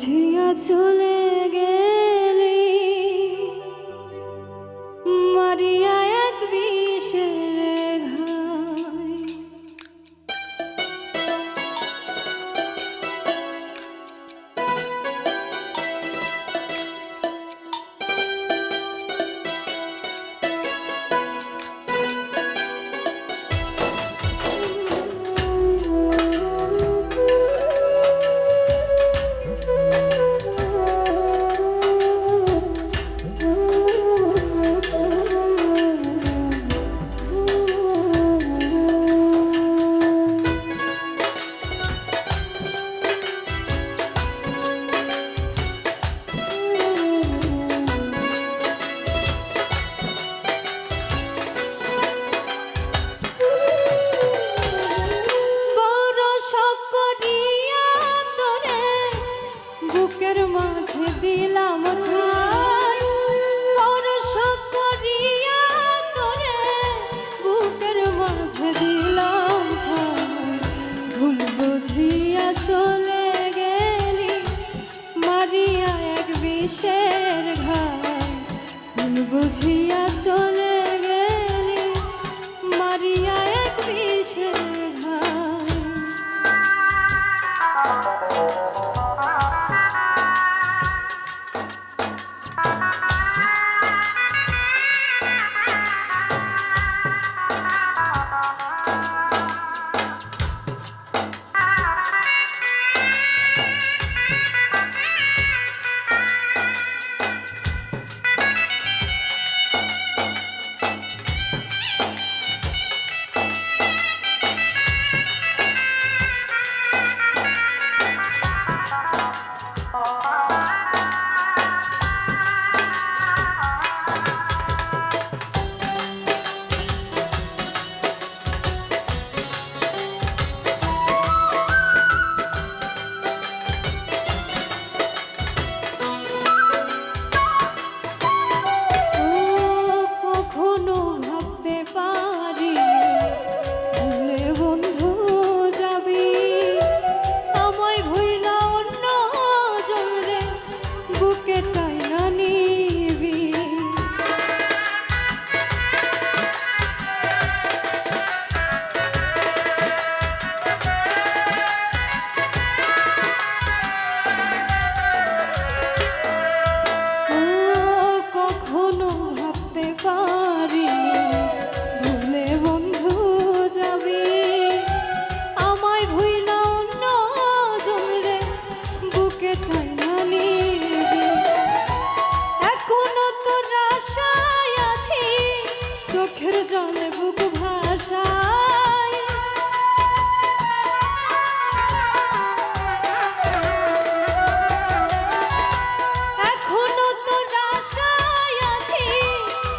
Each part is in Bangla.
বুঝিয়া চলে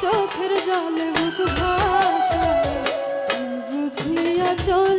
চোখের জলে বুক ভুল বুঝিয়া চলে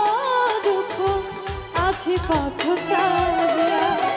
আছে পথ চাহিয়া